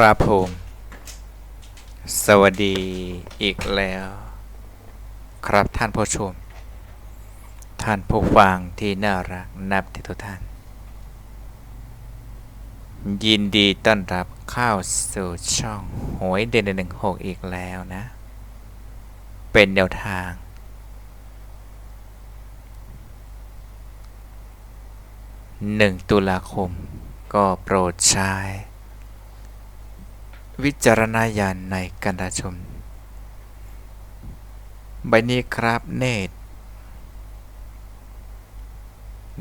ครับผม สวัสดีอีกแล้ว ครับท่านผู้ชม ท่านผู้ฟังที่น่ารักนับที่ทุกท่าน ยินดีต้อนรับเข้าสู่ช่องหวยเด่นหนึ่งหกอีกแล้วนะ เป็นแนวทางหนึ่งตุลาคมก็โปรดใช้ วิจารณญาณในการชม ใบนี้ครับเนตร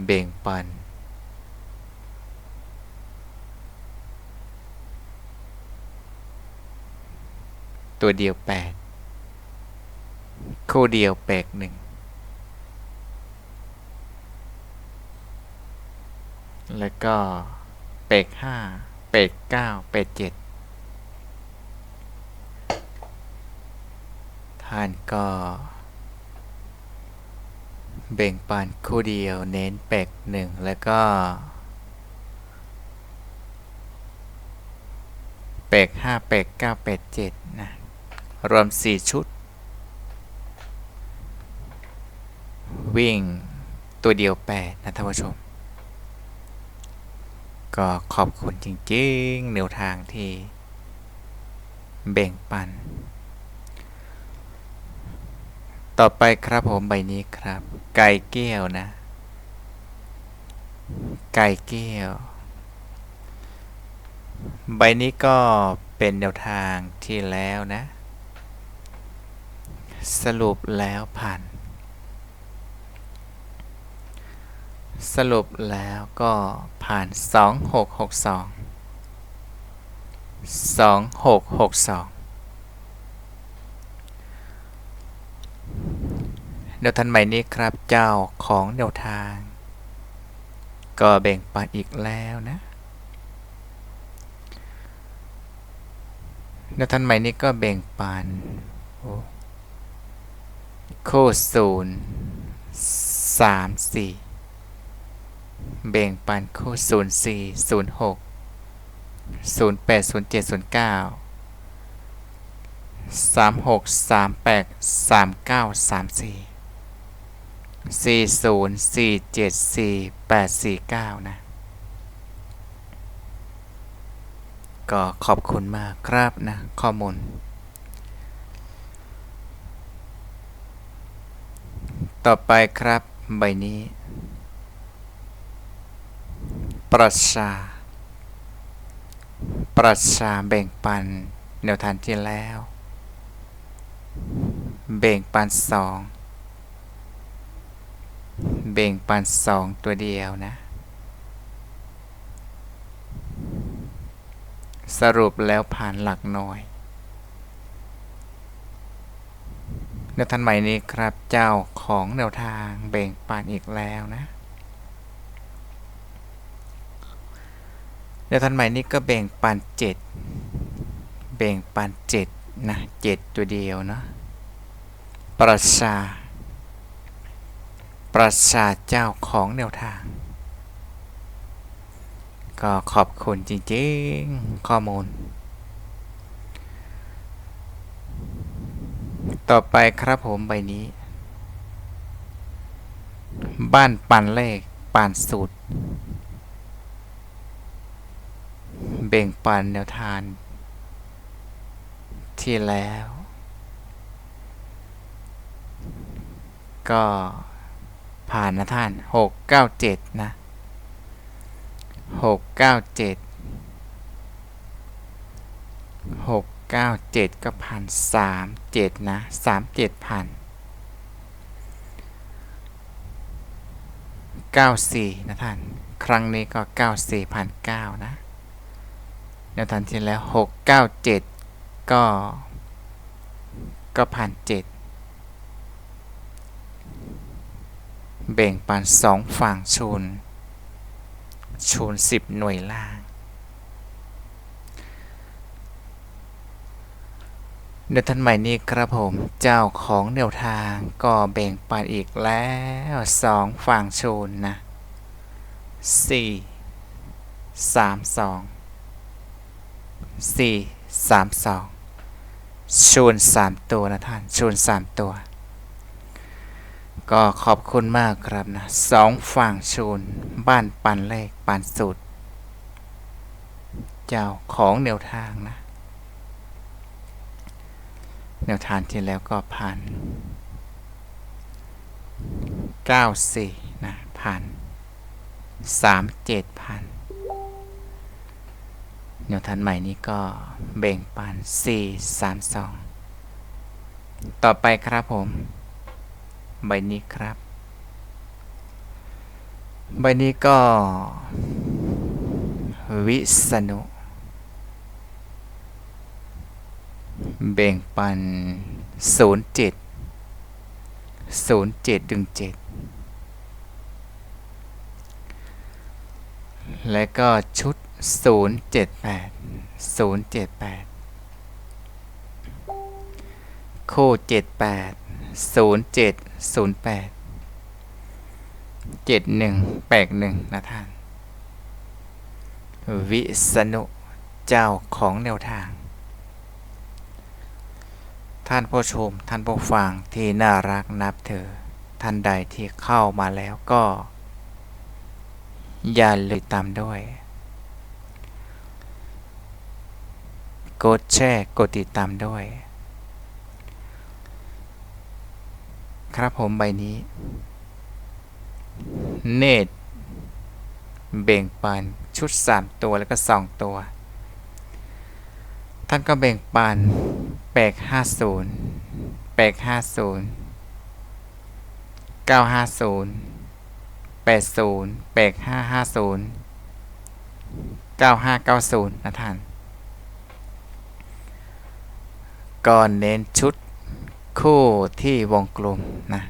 เบ่งปัน ตัวเดียวแปดคู่เดียวแปดหนึ่งแล้วก็ เป็กห้าเป็กเก้าเป็กเจ็ด ท่านก็ เบ่งปันคู่เดียวเน้นเป็กหนึ่งแล้วก็ เป็กห้าเป็กเก้าเป็กเจ็ดนะ รวมสี่ชุด วิ่งตัวเดียวแปดนะท่านผู้ชม ก็ขอบคุณจริงๆแนวทางที่แบ่งปัน ต่อไปครับผมใบนี้ครับ ไก่แก้วนะ ไก่แก้ว ใบนี้ก็เป็นแนวทางที่แล้วนะ สรุปแล้วผ่านสรุปแล้วก็ผ่าน 2662 2662 ดี๋ยวทันใหม่นี้ครับเจ้าของแนวทาง ก็แบ่งปันอีกแล้วนะเดี่ยวทันใหม่นี้ก็แบ่งปันโคศูนย์สามสี่แบ่งปันโคศูนย์สี่ศูนย์หกศูนย์แปดศูนย์เจ็ดศูนย์เก้าสามหกสามแปดสามเก้าสามสี่ 4 8 4 9 นะ ก็ขอบคุณมากครับนะ ข้อมูล ต่อไปครับใบนี้ ประชา ประชาแบ่งปันแนวทางที่แล้ว แบ่งปันสอง แบ่งปันสองตัวเดียวนะ สรุปแล้วผ่านหลักหน่วยแนวทางใหม่นี้ครับเจ้าของแนวทางแบ่งปันอีกแล้วนะแนวทางใหม่นี้ก็แบ่งปันเจ็ดแบ่งปันเจ็ดนะเจ็ดตัวเดียวเนาะประชา ประชาเจ้าของแนวทาง ก็ขอบคุณจริงๆ ข้อมูล ต่อไปครับผมใบนี้ บ้านปันเลขปันสูตร เบ่งปันแนวทานที่แล้ว ก็ ผ่านนะท่านหกเก้าเจ็ดนะหกเก้าเจ็ดหกเก้าเจ็ดก็ผ่านสามเจ็ดนะสามเจ็ดผ่านเก้าสี่นะท่าน ครั้งนี้ก็เก้าสี่ผ่านเก้านะแนวทางที่แล้วหกเก้าเจ็ดก็ ก็ผ่านเจ็ด แบ่งปันสองฝั่งชน ชนสิบหน่วยล่างแนวทางใหม่นี้ครับผมเจ้าของแนวทางก็แบ่งปันอีกแล้วสองฝั่งชนนะสี่สามสองสี่สามสองชนสามตัวนะท่านชนสามตัว ก็ขอบคุณมากครับนะสองฝั่งชูน บ้านปันเลขปันสุด เจ้าของแนวทางนะ แนวทางที่แล้วก็ผ่านเก้าสี่นะผ่านสามเจ็ดผ่านแนวทางใหม่นี้ก็เบ่งปันสี่สามสองต่อไปครับผม ใบนี้ครับ ใบนี้ก็ วิษณุเบ่งปันศูนย์เจ็ดศูนย์เจ็ดดึงเจ็ดและก็ชุดศูนย์เจ็ดแปดศูนย์เจ็ดแปดคู่เจ็ดแปดศูนย์เจ็ด ศูนย์เจ็ดศูนย์แปดเจ็ดหนึ่งแปดหนึ่งนะท่าน วิษณุเจ้าของแนวทาง ท่านผู้ชมท่านผู้ฟังที่น่ารักนับเธอ ท่านใดที่เข้ามาแล้วก็ อย่าลืมตามด้วย กดแชร์กดติดตามด้วย ครับผมใบนี้ เนตเบ่งปันชุด 3 ตัวแล้วก็ 2 ตัว ท่านก็เบ่งปันแปก50แปก50 950 80แปก550 9590 นะท่านก่อนเน้นชุด คู่ที่วงกลมนะ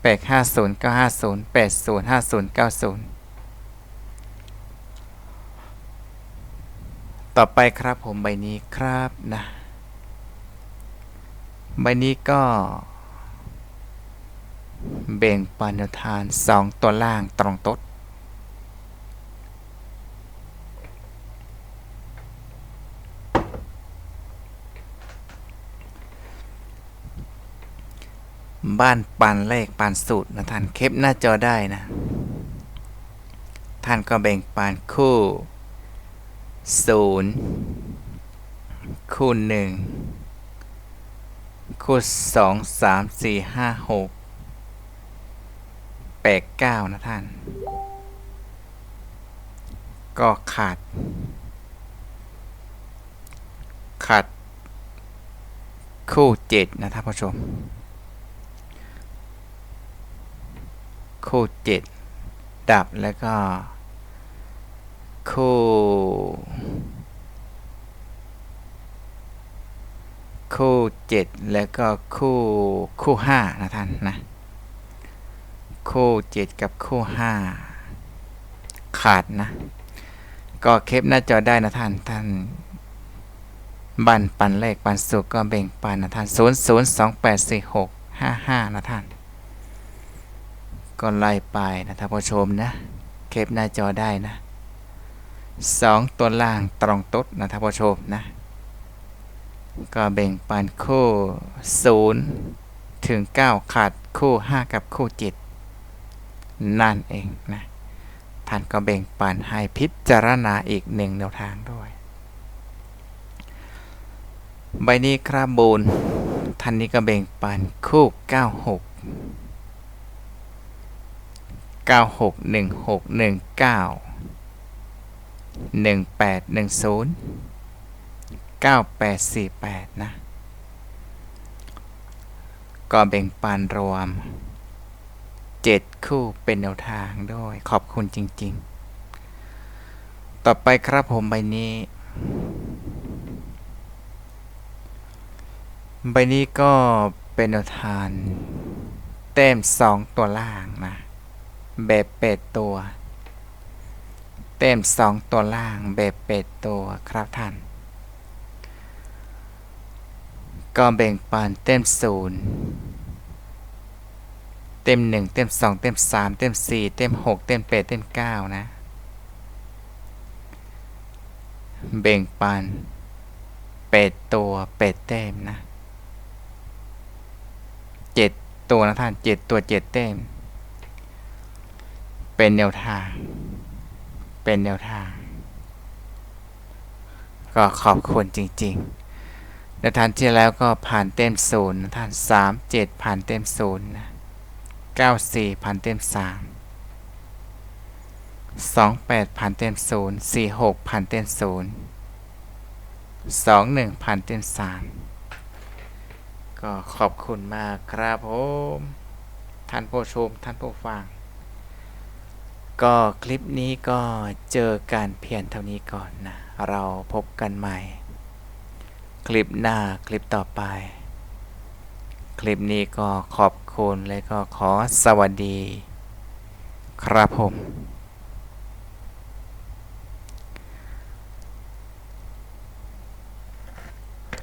แปก50 950 80 50 90ต่อไปครับผมใบนี้ครับนะ ใบนี้ก็ เบ่งปันทานสองตัวล่างตรงต๊ด บ้านปันเลขปันสูตรนะท่าน เคปหน้าจอได้นะ ท่านก็แบ่งปันคู่ศูนย์คูณหนึ่งคูณสองสามสี่ห้าหกแปดเก้านะท่าน ก็ขาด ขาด คู่เจ็ดนะท่านผู้ชม คู่เจ็ดดับแล้วก็ คู่ คู่เจ็ดแล้วก็คู่คู่ห้านะท่านนะคู่เจ็ดกับคู่ห้าขาดนะ ก็เคปหน้าจอได้นะท่านท่านบันปันเลขปันสุกก็เบ่งปันนะท่านศูนย์ศูนย์สองแปดสี่หกห้าห้านะท่าน ก็ไล่ไปนะท่านผู้ชมนะเคปหน้าจอได้นะสองตัวล่างตรงตุ๊ดนะท่านผู้ชมนะ ก็แบ่งปันคู่ศูนย์ถึงเก้าขาดคู่ห้ากับคู่เจ็ดนั่นเองนะท่านก็แบ่งปันให้พิจารณาอีกหนึ่งแนวทางด้วย ใบนี้ครับบูนท่านนี้ก็แบ่งปันคู่เก้าหกเก้าหกหนึ่งหกหนึ่งเก้าหนึ่งแปดหนึ่งศูนย์เก้าแปดสี่แปดนะ ก็แบ่งปันรวมเจ็ดคู่เป็นแนวทางด้วย ขอบคุณจริง ๆ ต่อไปครับผมใบนี้ ใบนี้ก็เป็นแนวทางเต็มสองตัวล่างนะ แบบเป็ดตัว เต็มสองตัวล่างแบบเป็ดตัวครับท่าน ก็แบ่งปันเต็มศูนย์เต็มหนึ่งเต็มสองเต็มสามเต็มสี่เต็มหกเต็มแปดเต็มเก้านะ เบ่งปันเป็ดตัวเป็ดเต็มนะเจ็ดตัวนะท่านเจ็ดตัวเจ็ดเต็ม เป็นแนวทาง เป็นแนวทาง ก็ขอบคุณจริงๆแล้วท่านที่แล้วก็ผ่านเต็มศูนย์ท่านสามเจ็ดผ่านเต็มศูนย์เก้าสี่ผ่านเต็มสามสองแปดผ่านเต็มศูนย์สี่หกผ่านเต็มศูนย์สองหนึ่งผ่านเต็มสามก็ขอบคุณมากครับผม ท่านผู้ชม ท่านผู้ฟัง ก็คลิปนี้ก็เจอการเพียนเท่านี้ก่อนนะ เราพบกันใหม่ คลิปหน้าคลิปต่อไป คลิปนี้ก็ขอบคุณและก็ขอสวัสดี ครับผม